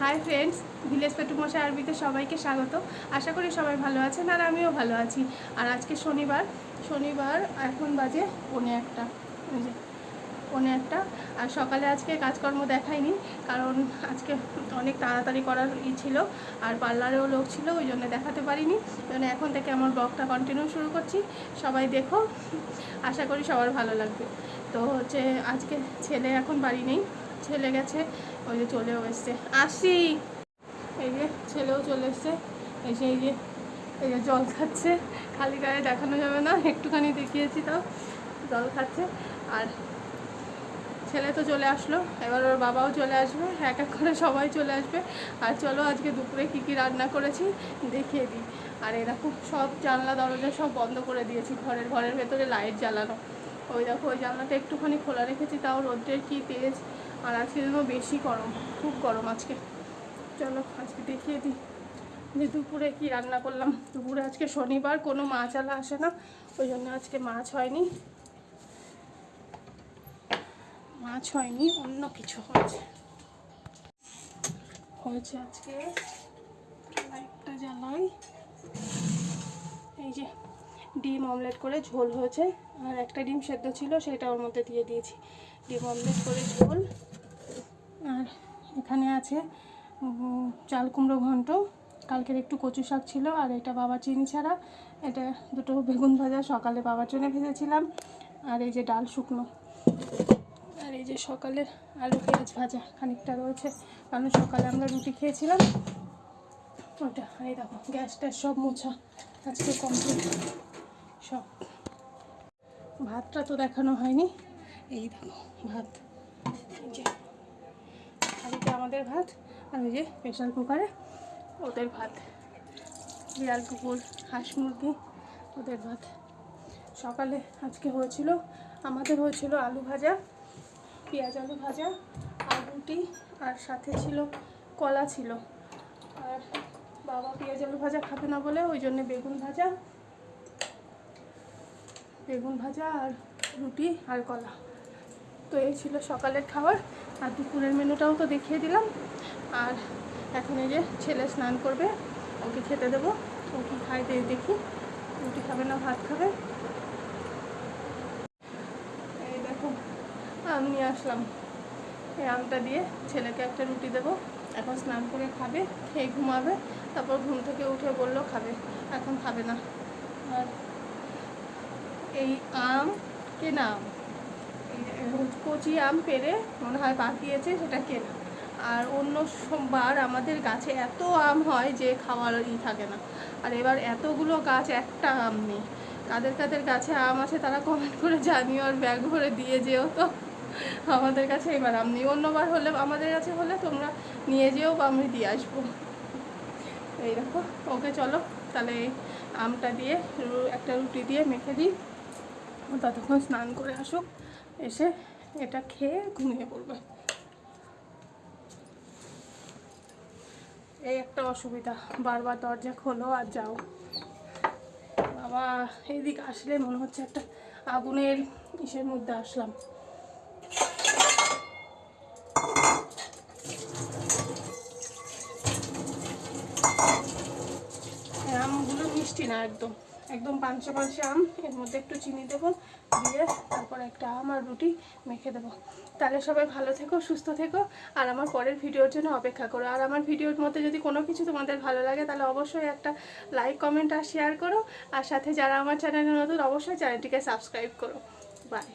Hi friends village পেটু মশাই আরবিতে সবাইকে স্বাগত। আশা করি সবাই ভালো আছেন আর আমিও ভালো আছি। আর আজকে শনিবার শনিবার এখন বাজে পৌনে একটা। পনে একটা। আর সকালে আজকে কাজকর্ম দেখাইনি, কারণ আজকে অনেক তাড়াতাড়ি করার ই ছিল আর পার্লারেও লোক ছিল, ওই জন্য দেখাতে পারিনি। জন্য এখন থেকে আমার ব্লগটা কন্টিনিউ শুরু করছি। সবাই দেখো, আশা করি সবার ভালো লাগবে। তো হচ্ছে আজকে ছেলে এখন বাড়ি নেই। ছেলে গেছে, ওই যে চলেও এসছে। আসি! এই যে ছেলেও চলে এসছে। এসে এই যে এই যে জল খাচ্ছে। খালি গায়ে দেখানো যাবে না, একটুখানি দেখিয়েছি তাও। জল খাচ্ছে। আর ছেলে তো চলে আসলো। এবার ওর বাবাও চলে আসবে। এক এক করে সবাই চলে আসবে। আর চলো আজকে দুপুরে কী কী রান্না করেছি, দেখিয়ে দিই। আর এরকম সব জানলা দরজা সব বন্ধ করে দিয়েছি। ঘরের ঘরের ভেতরে লাইট জ্বালানো। ওই দেখো, ওই জানলাটা একটুখানি খোলা রেখেছি, তাও রোদ্রের কী তেজ। আর আজকে যেন বেশি গরম, খুব গরম আজকে। চলো, আজকে দেখিয়ে দিই যে দুপুরে কি রান্না করলাম। দুপুরে আজকে শনিবার, কোনো মাছ আলা আসে না, ওই জন্য আজকে মাছ হয়নি। মাছ হয়নি, অন্য কিছু হয়েছে। হয়েছে আজকে লাইটটা জ্বালাই। এই যে ডিম অমলেট করে ঝোল হয়েছে। আর একটা ডিম সেদ্ধ ছিল, সেটা ওর মধ্যে দিয়ে দিয়েছি। ডিম অমলেট করে ঝোল। আর এখানে আছে চাল কুমড়ো ঘন্ট। কালকের একটু কচু শাক ছিল, আর এটা বাবা চিনি ছাড়া। এটা দুটো বেগুন ভাজা, সকালে বাবার জন্য ভেজেছিলাম। আর এই যে ডাল শুকনো। আর এই যে সকালের আলু পেঁয়াজ ভাজা, খানিকটা রয়েছে। কারণ সকালে আমরা রুটি খেয়েছিলাম। ওটা, এই দেখো গ্যাস ট্যাস সব মোছা। আজকে কমপ্লিট। সব। ভাতটা তো দেখানো হয়নি। এই দেখো, ভাত। যে আমাদের ভাত, আর ওই যে প্রেশার কুকারে ওদের ভাত। বিড়াল, কুকুর, হাঁস, মুরগি, ওদের ভাত। সকালে আজকে হয়েছিল, আমাদের হয়েছিল আলু ভাজা, পেঁয়াজ আলু ভাজা, আর রুটি, আর সাথে ছিল কলা ছিল। আর বাবা পেঁয়াজ আলু ভাজা খাবে না বলে, ওই জন্য বেগুন ভাজা বেগুন ভাজা আর রুটি আর কলা। তো এই ছিল সকালের খাবার। আর দুপুরের মেনুটাও তো দেখিয়ে দিলাম। আর এখন এই যে ছেলে স্নান করবে, ওকে খেতে দেবো। ও কি খাই দিয়ে দেখি, রুটি খাবে না ভাত খাবে। এই দেখো, আম নিয়ে আসলাম। এই আমটা দিয়ে ছেলেকে একটা রুটি দেবো। এখন স্নান করে খাবে, খেয়ে ঘুমাবে। তারপর ঘুম থেকে উঠে বলল খাবে, এখন খাবে না। আর এই আম কেনা কচি আম পেরে মনে হয় পাকিয়েছে, সেটা কেনা আর অন্য সোমবার আমাদের গাছে এত আম হয় যে খাওয়ার ই থাকে না। আর এবার এতগুলো গাছ, একটা আম নেই। কাদের কাদের গাছে আম আছে তারা কমেন্ট করে জানিও আর ব্যাগ ভরে দিয়ে যেও তো। আমাদের কাছে এবার আম নেই। অন্যবার হলে, আমাদের কাছে হলে তোমরা নিয়ে যেও বা আমি দিয়ে আসব। এই দেখো, ওকে চলো, তাহলে আমটা দিয়ে একটা রুটি দিয়ে মেখে দিই। ততক্ষণ স্নান করে আসুক, এসে এটা খেয়ে ঘুমিয়ে পড়বে। এই একটা অসুবিধা, বারবার দরজা খোলো আর যাও। বাবা, এইদিকে আসলে মনে হচ্ছে একটা আগুনের ইসের মধ্যে আসলাম। এই আমগুলো মিষ্টি না একদম। একদম পাঁচশো পাঁচশো আম। এর মধ্যে একটু চিনি দেবো দিয়ে তারপর একটা আম আর রুটি মেখে দেবো। তাহলে সবাই ভালো থেকো, সুস্থ থেকো, আর আমার পরের ভিডিওর জন্য অপেক্ষা করো। আর আমার ভিডিওর মধ্যে যদি কোনো কিছু তোমাদের ভালো লাগে, তাহলে অবশ্যই একটা লাইক কমেন্ট আর শেয়ার করো। আর সাথে যারা আমার চ্যানেলে নতুন, অবশ্যই চ্যানেলটিকে সাবস্ক্রাইব করো। বাই